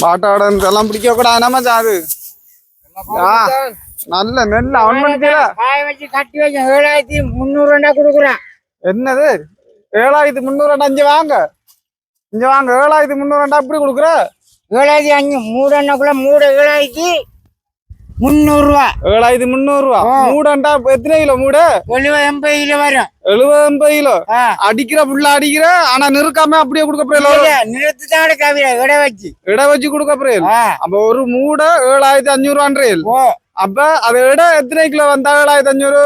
பாட்டாடன் இதெல்லாம் பிடிக்க கூடாது மச்சான் அது நல்ல நெல் அவன் பண்ணிக்கல வச்சு கட்டி வச்சு ஏழாயிரத்தி முந்நூறு ரெண்டா கொடுக்குறான். என்னது? ஏழாயிரத்தி முந்நூறு அஞ்சு வாங்க. இங்க வாங்க. ஏழாயிரத்தி முந்நூறு அப்படி கொடுக்குற? ஏழாயிரத்தி அஞ்சு மூடு எண்ணக்குள்ள மூடு ஏழாயிரத்தி முந்நூறு ரூபா ஏழாயிரத்தி முந்நூறு ரூபா. மூடண்டா எத்தனை கிலோ மூடு? எழுபது எண்பது கிலோ வரும். எழுபது எண்பது கிலோ. அடிக்கிற புள்ள அடிக்கிற ஆனா நிறுக்காம அப்படியே கொடுக்க போறீங்க நிறுத்து தான் கவிதை இட வச்சு. இட வச்சு கொடுக்க போறீங்க. அப்ப ஒரு மூட ஏழாயிரத்தி அஞ்சூறு ரூபான்றீங்க ஓ. அப்ப அதை விட எத்தனை கிலோ வந்தா ஏழாயிரத்தி அஞ்சூறு?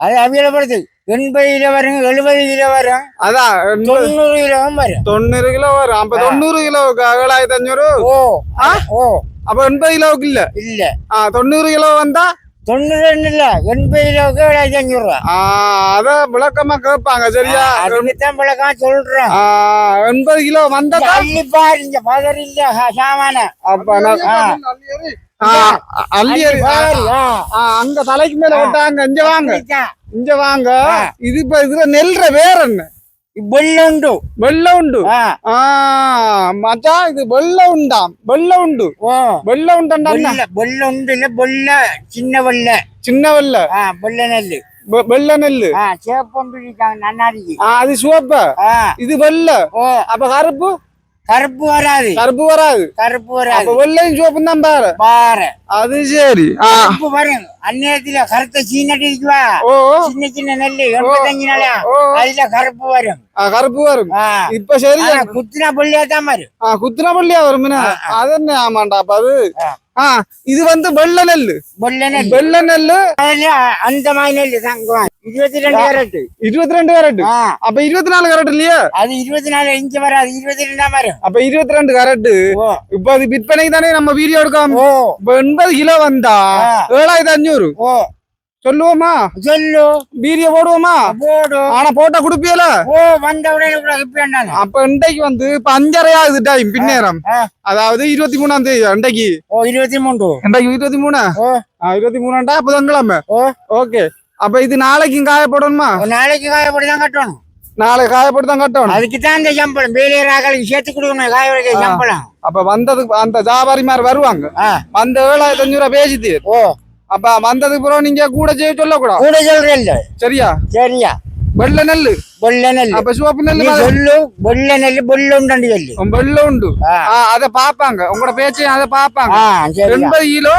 அது அவியல பொறுத்து எண்பது கிலோ வரும் எழுபது கிலோ வரும். அதான் தொண்ணூறு கிலோவும் வரும். தொண்ணூறு கிலோ வரும். அப்ப. தொண்ணூறு கிலோவுக்கு ஏழாயிரத்தி அஞ்சூறு? ஓ? ஓ. அப்ப எண்பது கிலோவுக்கு இல்ல? இல்ல. ஆ, தொண்ணூறு கிலோ வந்தா? தொண்ணூறு ரெண்டு இல்ல. எண்பது கிலோவுக்கு ஏழாயிரத்தி அஞ்சூறு ரூபா. அத விளக்கமா கேட்பாங்க சரியா? அதுக்குத்தான் பழக்கம் சொல்றேன் ஆ, எண்பது கிலோ வந்தா அள்ளி பாரு இங்க பதர் இல்ல சாமான. அப்ப அள்ளி அங்க தலைக்கு மேல விட்டாங்க இங்க வாங்க. இங்க வாங்க. இது இப்ப இதுல நெல்ற வேற என்ன? வெள்ளுண்டு வெள்ள உண்டு? ஆ. ஆ மச்சான் இது வெள்ள உண்டாம் வெள்ள உண்டு. ஓ. வெள்ள உண்டா வெள்ள வெள்ளுண்டு இல்ல வெள்ள சின்ன வெள்ள. சின்ன வெள்ள. வெள்ள நெல்லு. வெ- வெள்ள நெல்லு. சேப்பொண்டு இருக்காங்க நன்னாரிக்கு. ஆ, அது சிவப்ப. இது வெள்ள. அப்ப கருப்பு? கருப்பு வராது. கருப்பு வராது. கருப்பு அப்ப வராது வெள்ளையும் சிவப்பும் தான் பாரு. பாரு. அது சரி. ஆ. கருப்பு வரும். அந்நேரத்துல கருத்த சீனட்டி இருக்குவா ஓ. சின்ன சின்ன நெல்லு எண்பத்தஞ்சு நாளா ஓ. அதுல கருப்பு வரும். ஆ, கருப்பு வரும். ஆ. இப்ப சரி. ஆனா குத்துனா புள்ளியா தான் வரும். ஆ இது வந்து வெள்ள நெல்லு. வெள்ள நெல்லு. வெள்ள நெல்லு. அந்த மாதிரி நெல்லு தங்குவான் இருபத்தி ரெண்டு கேரட்டு. இருபத்தி ரெண்டு கரட் அப்ப இருபத்தி நாலு கரட் இல்லையா? அது இருபத்தி நாலு இன்ச்சு வராது. இருபத்தி ரெண்டாம் வரும். அப்ப இருபத்தி ரெண்டு கரட் இப்ப அது விற்பனைக்கு தானே நம்ம வீடியோ எடுக்காம? இப்ப எண்பது கிலோ வந்தா. ஏழாயிரத்தி அஞ்சூறு சொல்லுவோமா? சொல்லு. வீடியோ போடுவோமா? போடு. ஆனா போட்டா குடுப்பியல? ஓ வந்த உடனே கூட இப்ப அப்ப இன்றைக்கு வந்து இப்ப அஞ்சரை ஆகுது டைம் பின்னேரம். அதாவது இருபத்தி மூணாம் தேதி இன்றைக்கு. ஓ இருபத்தி மூன்று. இன்றைக்கு இருபத்தி மூணு? இருபத்தி மூணாண்டா? புதன்கிழமை ஓகே. அப்ப இது நாளைக்கும் காயப்படணுமா? ஒரு நாளைக்கு காயப்படி தான் கட்டணும். நாளை காயப்பட்டு தான் கட்டணும். அதுக்கு தான் இந்த சம்பளம். வேலையராக்களுக்கு சேர்த்து கொடுக்கணும் காய வைக்க சம்பளம். அப்ப வந்ததுக்கு அந்த வியாபாரிமார் வருவாங்க. அந்த ஏழாயிரத்தி அஞ்சூறு பேசிட்டு ஓ. அப்ப வந்ததுக்கு பிறகு நீங்க கூட செய்ய சொல்லக்கூடாது கூட இல்ல சரியா? சரியா. வெள்ள சொல்லு வெள்ள உண்டு. ஆ. ஆ, அத பாப்பாங்க உங்களோட பேச்சையும் அதை பாப்பாங்க ஆ சரியா. எண்பது கிலோ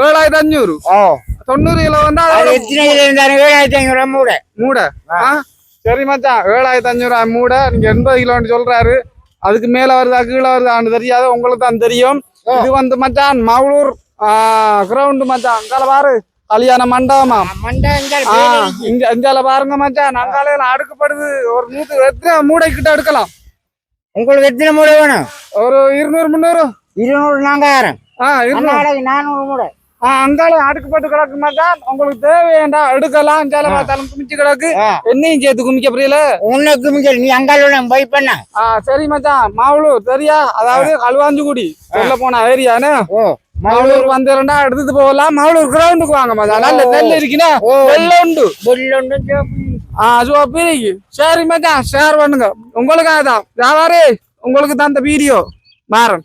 ஏழாயிரத்தி அஞ்சூறு ஓ. தொண்ணூறு கிலோ வந்தா அது அதோட எத்தனை கிலோ இருந்தாலும் ஏழாயிரத்தி ஐநூறு ரூபா மூட. மூட. ஆ? சரி மச்சான். ஏழாயிரத்தி அஞ்சூறு மூட. நீங்க எண்பது கிலோன்னு சொல்றாரு. அதுக்கு மேல வருதா கீழே வருதான்னு தெரியாது உங்களுக்கு தான் தெரியும். இது வந்து மச்சான் மவுளூர் கிரவுண்ட் மச்சான் அங்கால பாரு. கல்யாண மண்டபமா? மண்டை இங்க இங்கால பாருங்க மச்சான். அங்கால அடுக்கப்படுது. ஒரு நூத்து எத்தனை மூடை கிட்ட எடுக்கலாம் உங்களுக்கு எத்தனை மூடை வேணும்? ஒரு இருநூறு முந்நூறு? இருநூறு நாங்காயிரம் நானூறு மூடை. ஆ, அங்கால அடுக்கப்பட்டு கிடக்கு மச்சான். உங்களுக்கு தேவையாண்டா எடுக்கலாம் இங்கால பார்த்தாலும் குமிச்சு கிடக்கு. என்னையும் சேர்த்து குமிக்க புரியல? உனக்கு மிச்சம் நீ அங்கால போய் பண்ண. சரி மச்சான். மாவுளூர் தெரியா? அதாவது களுவாஞ்சிக்குடி சொல்ல போன ஏரியானு எடுத்துட்டு போகலாம். மாவுளூர் கிரவுண்டுக்கு வாங்க மச்சான் நல்ல நெல் இருக்குன்னா ஓ. வெள்ள உண்டு. வெள்ளொண்டு சிவப்பு. ஆ சிவப்பு இருக்கு சரி மச்சான் ஷேர் பண்ணுங்க. உங்களுக்காக தான் வியாபாரி உங்களுக்கு தான் இந்த வீடியோ மாறன்.